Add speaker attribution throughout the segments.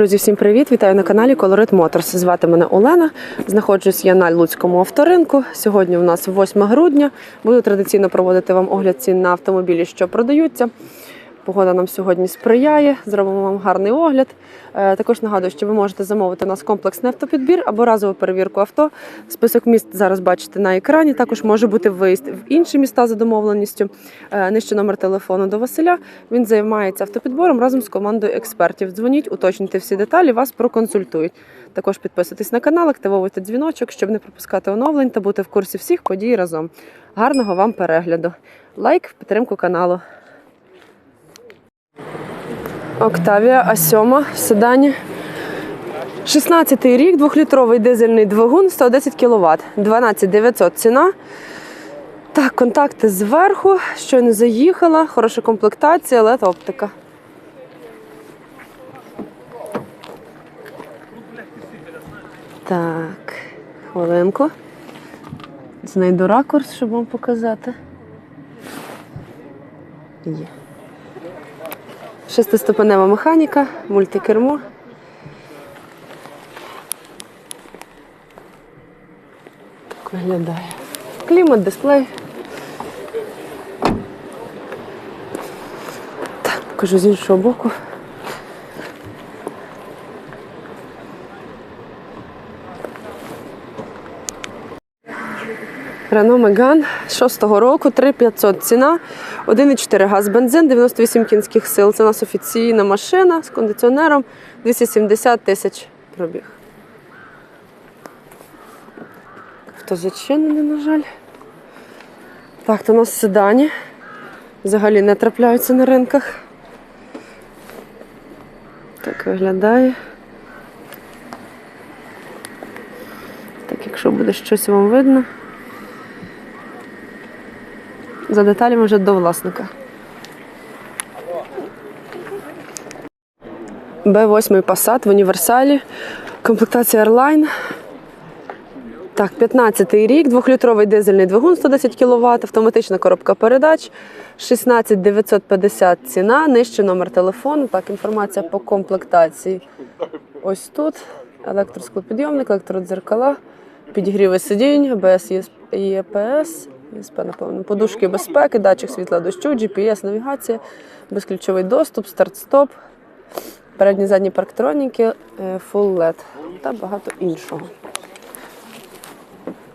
Speaker 1: Друзі, всім привіт! Вітаю на каналі Colorit Motors. Звати мене Олена. Знаходжусь я на Луцькому авторинку. Сьогодні у нас 8 грудня. Буду традиційно проводити вам огляд цін на автомобілі, що продаються. Погода нам сьогодні сприяє. Зробимо вам гарний огляд. Е, Також нагадую, що ви можете замовити у нас комплексний автопідбір або разову перевірку авто. Список міст зараз бачите на екрані. Також може бути виїзд в інші міста за домовленістю. Е, Нижче номер телефону до Василя. Він займається автопідбором разом з командою експертів. Дзвоніть, уточнюйте всі деталі, вас проконсультують. Також підписуйтесь на канал, активовуйте дзвіночок, щоб не пропускати оновлень та бути в курсі всіх подій разом. Гарного вам перегляду! Лайк підтримку каналу. Октавія А7 в седані. 16 рік, двохлітровий дизельний двигун, 110 кВт, 12 900 ціна. Так, контакти зверху, щойно заїхала, хороша комплектація, LED оптика. Так, хвилинку. Знайду ракурс, щоб вам показати. Є. Шестиступенева механіка, мультикермо. Так виглядає. Клімат, дисплей. Так, покажу з іншого боку. Меган 6-го року, 3500 ціна, 1,4 газ бензин, 98 кінських сил. Це у нас офіційна машина з кондиціонером, 270 тисяч пробіг. Авто зачинене, на жаль. Так, то у нас седані. Взагалі не трапляються на ринках. Так виглядає. Так, якщо буде щось вам видно. За деталями вже до власника. Б8 Passat в універсалі. Комплектація Airline. Так, 15-й рік, двохлітровий дизельний двигун 110 кВт, автоматична коробка передач, 16 950 ціна, нижче номер телефону. Так, інформація по комплектації. Ось тут електросклопідйомник, електродзеркала, підігріви сидінь, АБС, ЄПС, ЄСП, напевно, подушки безпеки, датчик світла дощу, GPS, навігація, безключовий доступ, старт-стоп, передні задні парктроніки, е, Full LED та багато іншого.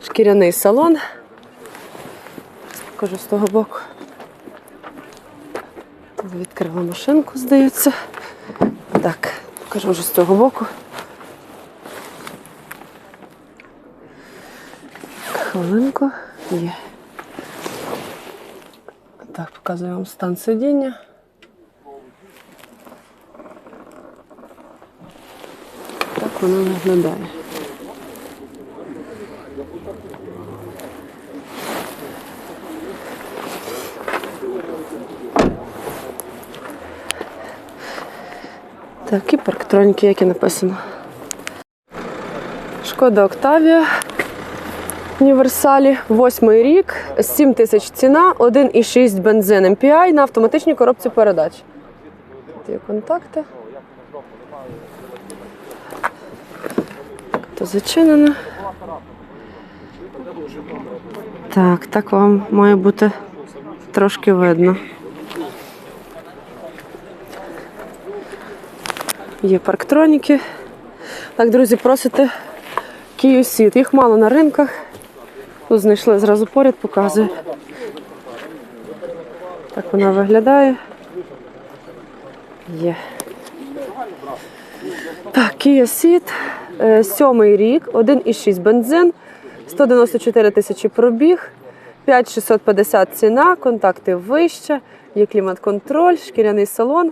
Speaker 1: Шкіряний салон. Покажу з того боку. Відкрила машинку, здається. Так, покажу вже з цього боку. Хвилинку є. Так, показую вам стан сидіння. Так воно виглядає. Так, і парктроніки, як і написано. Шкода Октавія. Універсалі, восьмий рік, 7 тисяч ціна, 1,6 бензин MPI на автоматичній коробці передач. Є контакти. То зачинено. Так, так вам має бути трошки видно. Є парктроніки. Так, друзі, просите Kia Ceed. Їх мало на ринках. Тут знайшли зразу поряд, показую. Так вона виглядає. Є. Так, Kia Ceed. Е, Сьомий рік, 1,6 бензин, 194 тисячі пробіг, 5650 ціна, контакти вище, є клімат-контроль, шкіряний салон.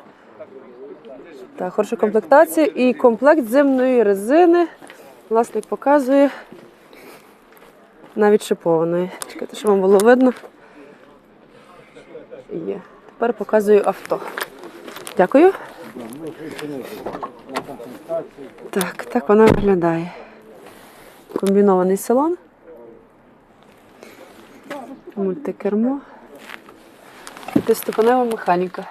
Speaker 1: Так, хороша комплектація і комплект зимної резини. Власник показує навіть шипованої. Чекайте, що вам було видно. Є. Тепер показую авто. Дякую. Так, так вона виглядає. Комбінований салон. Мультикермо. П'ятиступенева механіка.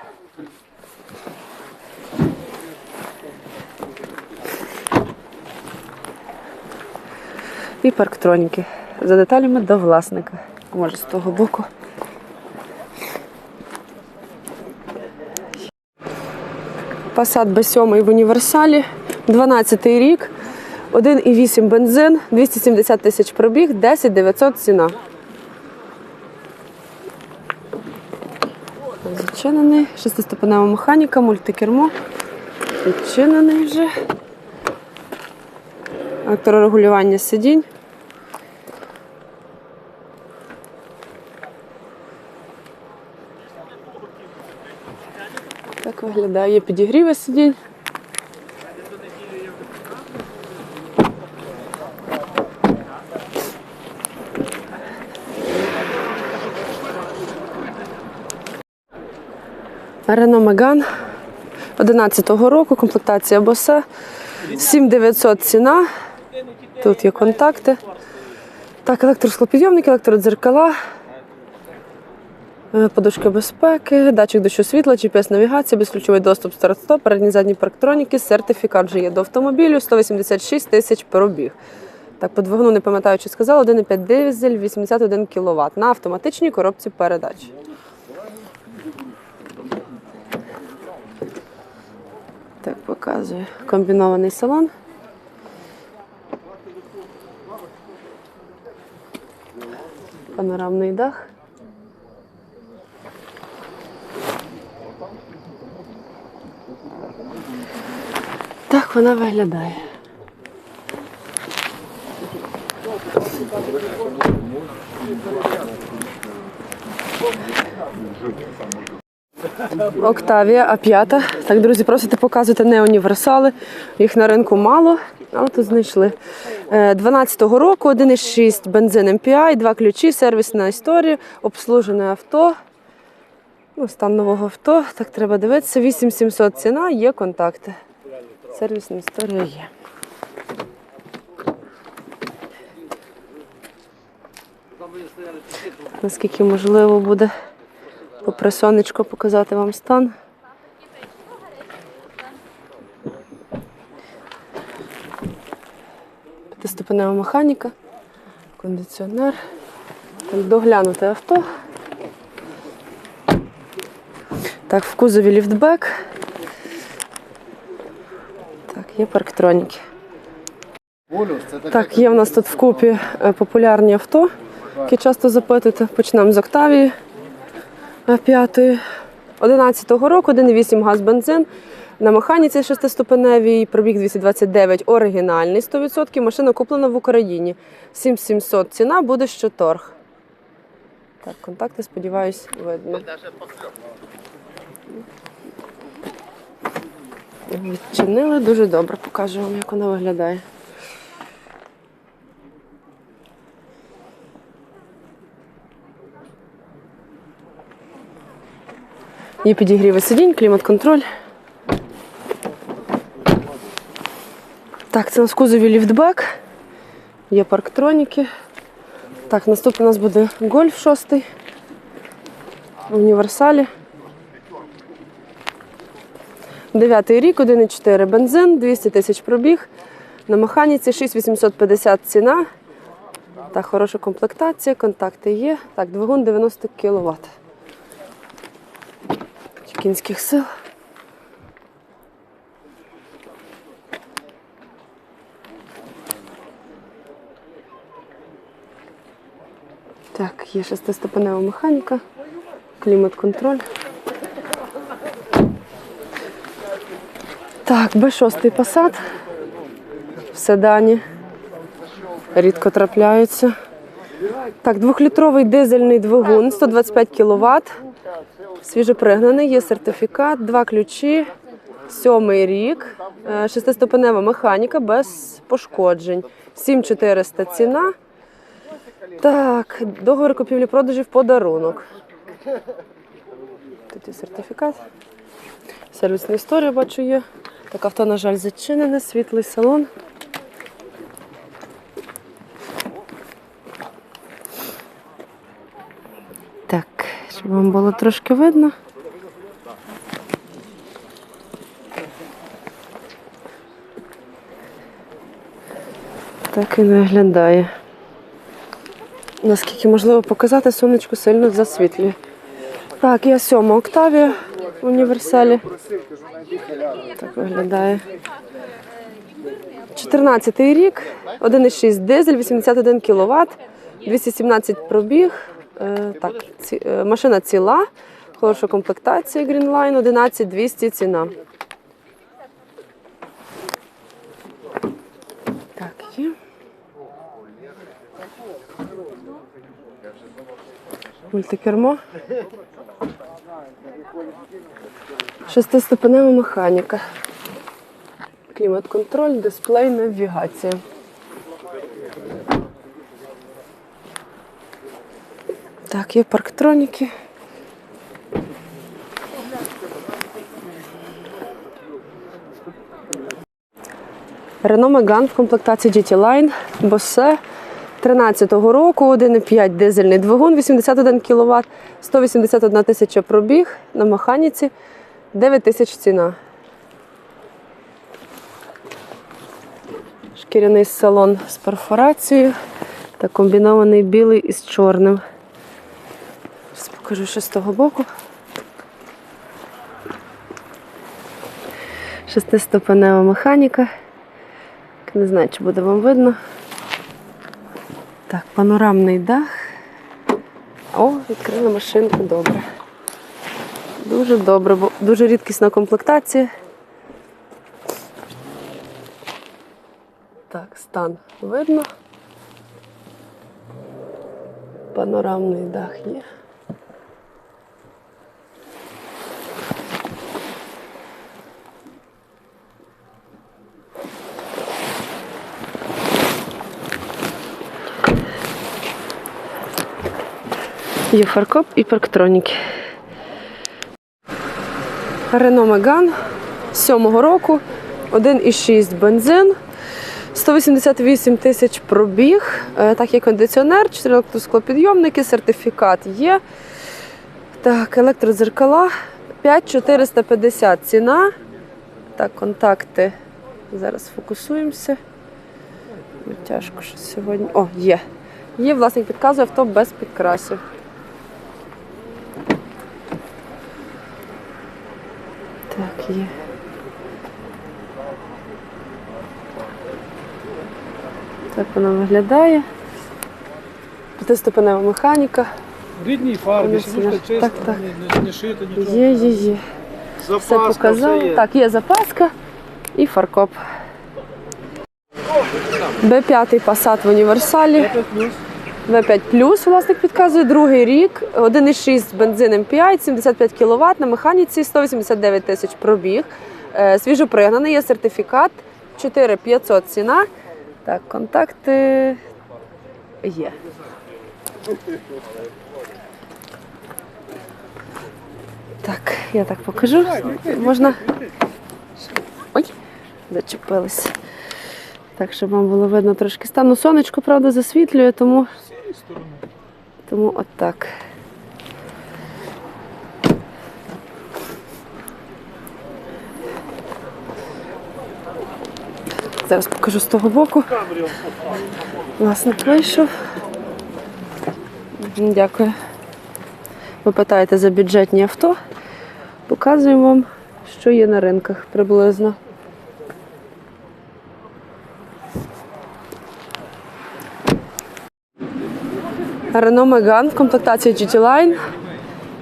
Speaker 1: І парктроніки. За деталями до власника. Може, з того боку. Passat B7 в універсалі, 12 рік, 1,8 бензин, 270 тисяч пробіг, 10 900 ціна. Зачинений, шестиступенева механіка, мультикермо. Відчинений вже. Електрорегулювання сидінь. Так виглядає підігріви сидінь. Рено Меган 11-го року, комплектація Босе. 7900 ціна. Тут є контакти. Так, електросклопідйомник, електродзеркала, подушка безпеки, датчик дощу світла, GPS-навігація, безключовий доступ старт-стоп, передні задні парктроніки, сертифікат вже є до автомобілю, 186 тисяч пробіг. Так, по не пам'ятаю, чи сказала, 1,5 дизель, 81 кВт на автоматичній коробці передач. Так, показує комбінований салон. Панорамний дах. Вона виглядає. Октавія А5. Так, друзі, просите показувати не універсали. Їх на ринку мало, але тут знайшли. Е, 12-го року 1,6 бензин MPI, два ключі, сервісна історія, обслужене авто. Ну, стан нового авто. Так треба дивитися. 8700 ціна, є контакти. Сервісна історія є. Наскільки можливо буде попри сонечко показати вам стан. П'ятиступенева механіка, кондиціонер. Так, доглянуте авто. Так, в кузові ліфтбек. Є парктроніки. Так, є в нас тут вкупі е, популярні авто, які часто запитуєте. Почнемо з Октавії. 5 11-го року 1,8 газ бензин. На механіці шестиступеневій, пробіг 229, оригінальний 100%. Машина куплена в Україні. 7700 ціна буде що торг. Так, контакти, сподіваюсь, видно. Відчинили дуже добре, покажу вам, як вона виглядає. Є підігріви сидінь, клімат-контроль. Так, це у нас кузові ліфтбек. Є парктроніки. Так, наступний у нас буде гольф 6 в універсалі. Дев'ятий рік, 1,4 бензин, 200 тисяч пробіг. На механіці 6850 ціна. Так, хороша комплектація, контакти є. Так, двигун 90 кВт. Кінських сил. Так, є шестиступенева механіка, клімат-контроль. Так, Б6 Passat в седані. Рідко трапляються. Так, двохлітровий дизельний двигун, 125 кВт. Свіжопригнаний, є сертифікат, два ключі, сьомий рік, е, шестиступенева механіка без пошкоджень. 7400 ціна. Так, договір купівлі-продажі в подарунок. Тут є сертифікат. Сервісна історія, бачу, є. Так, авто, на жаль, зачинене, світлий салон. Так, щоб вам було трошки видно. Так він виглядає. Наскільки можливо показати, сонечко сильно засвітлює. Так, я сьома Октавія універсалі. Так виглядає. 14 рік, 1,6 дизель, 81 кВт, 217 пробіг. Е, так, е, машина ціла, хороша комплектація Greenline, 11 200 ціна. Так, є. Мультикермо. Шестиступенева механіка. Клімат-контроль, дисплей, навігація. Так, є парктроніки. Renault Megane в комплектації GT Line, Bose 13-го року, 1,5 дизельний двигун, 81 кВт, 181 тисяча пробіг на механіці, 9 тисяч ціна. Шкіряний салон з перфорацією та комбінований білий із чорним. Зараз покажу ще з того боку. Шестиступенева механіка. Не знаю, чи буде вам видно. Так, панорамний дах. О, відкрили машинку добре. Дуже добре, бо дуже рідкісна комплектація. Так, стан видно. Панорамний дах є. Є фаркоп і парктроніки. Renault Megane 7-го року, 1,6 бензин, 188 тисяч пробіг, Е, так є кондиціонер, 4 електросклопідйомники, сертифікат є. Так, електродзеркала 5450 ціна. Так, контакти. Зараз фокусуємося. Тяжко щось сьогодні. О, є. Є, власник підказує авто без підкрасів. Так. Так воно виглядає. П'ятиступенева механіка.
Speaker 2: Рідній фарбі, чиста,
Speaker 1: так, так.
Speaker 2: Не, не, шито, нічого.
Speaker 1: Є, є, є. Все показав.
Speaker 2: все є.
Speaker 1: Так, є запаска і фаркоп. Б5 Passat в універсалі.
Speaker 2: П'ять плюс.
Speaker 1: В5 плюс власник підказує другий рік, 1,6 бензин М5, 75 кВт на механіці, 189 тисяч пробіг. Е, Свіжопригнаний, є сертифікат, 4500 ціна. Так, контакти є. Так, я так покажу. Можна. Ой, зачепились. Так, щоб вам було видно трошки стану. Сонечко, правда, засвітлює, тому, тому от так. Зараз покажу з того боку. Власник вийшов. Дякую. Ви питаєте за бюджетні авто. Показуємо вам, що є на ринках приблизно. Renault Megane в комплектації GT Line.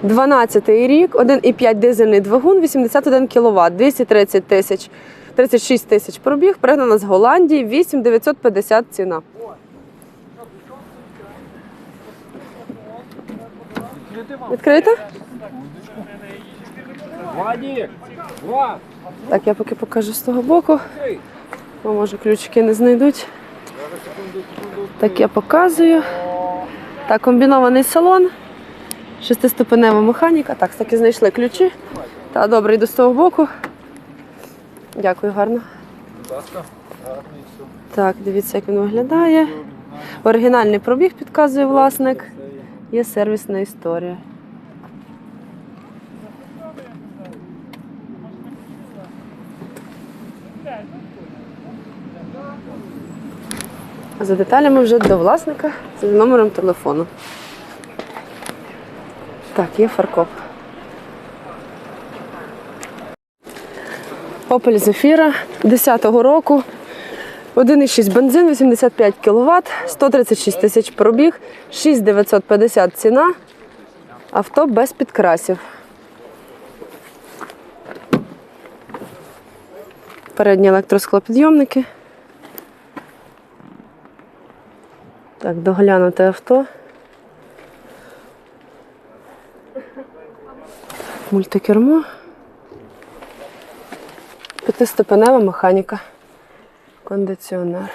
Speaker 1: 12 рік, 1,5 дизельний двигун, 81 кВт, 230 тисяч, 36 тисяч пробіг, пригнана з Голландії, 8950 ціна.
Speaker 2: Влад!
Speaker 1: Так, я поки покажу з того боку. Бо може ключики не знайдуть. Так я показую. Так, комбінований салон. Шестиступенева механіка. Так, таки знайшли ключі. Та добре, йду з того боку. Дякую, гарно. Так, дивіться, як він виглядає. Оригінальний пробіг підказує власник. Є сервісна історія. За деталями вже до власника з номером телефону. Так, є фаркоп. Opel Zafira 10-го року. 1,6 бензин, 85 кВт, 136 тисяч пробіг, 6950 ціна. Авто без підкрасів. Передні електросклопідйомники. Так, доглянуте авто. Мультикермо. П'ятиступенева механіка. Кондиціонер.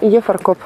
Speaker 1: Є фаркоп.